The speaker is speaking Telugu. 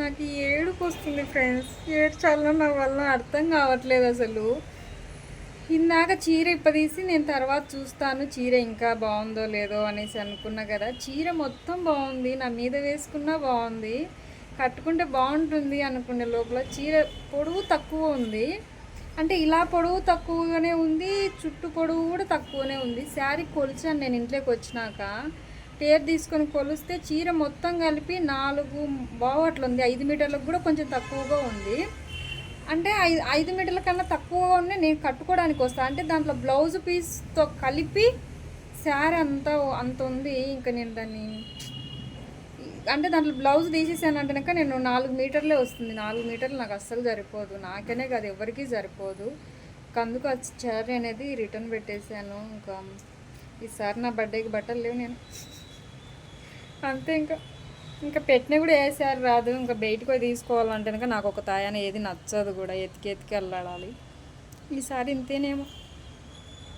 నాకు ఏడుపు వస్తుంది ఫ్రెండ్స్ ఏడ్చాలో నా వల్ల అర్థం కావట్లేదు అసలు. ఇందాక చీర ఇప్పదీసి నేను తర్వాత చూస్తాను చీర ఇంకా బాగుందో లేదో అనేసి అనుకున్నా కదా. చీర మొత్తం బాగుంది నా మీద వేసుకున్నా బాగుంది కట్టుకుంటే బాగుంటుంది అనుకునే లోపల చీర పొడవు తక్కువ ఉంది. అంటే ఇలా పొడవు తక్కువగానే ఉంది చుట్టు పొడవు కూడా తక్కువనే ఉంది. శారీ కొలిచాను నేను ఇంట్లోకి వచ్చినాక. టేర్ తీసుకొని కొలిస్తే చీర మొత్తం కలిపి నాలుగు బావట్లు ఉంది. ఐదు మీటర్లకు కూడా కొంచెం తక్కువగా ఉంది. అంటే ఐదు ఐదు మీటర్ల కన్నా తక్కువగా ఉన్నాయి. నేను కట్టుకోవడానికి వస్తా. అంటే దాంట్లో బ్లౌజ్ పీస్తో కలిపి శారీ అంతా అంత ఉంది. ఇంకా నేను దాన్ని అంటే దాంట్లో బ్లౌజ్ తీసేసాను అంటే కనుక నేను నాలుగు మీటర్లే వస్తుంది. నాలుగు మీటర్లు నాకు అస్సలు సరిపోదు. నాకనే కాదు ఎవరికీ సరిపోదు. ఇంకా అందుకు ఆ శారీ అనేది రిటర్న్ పెట్టేశాను. ఇంకా ఈసారి నా బర్త్డేకి బట్టలు లేవు నేను. అంతే ఇంకా ఇంకా పెట్టిన కూడా వేసారు రాదు. ఇంకా బయటకు తీసుకోవాలంటే కనుక నాకు ఒక తాయాన ఏది నచ్చదు కూడా. ఎతికి ఎతికి వెళ్ళాడాలి ఈసారి ఇంతేనేమో.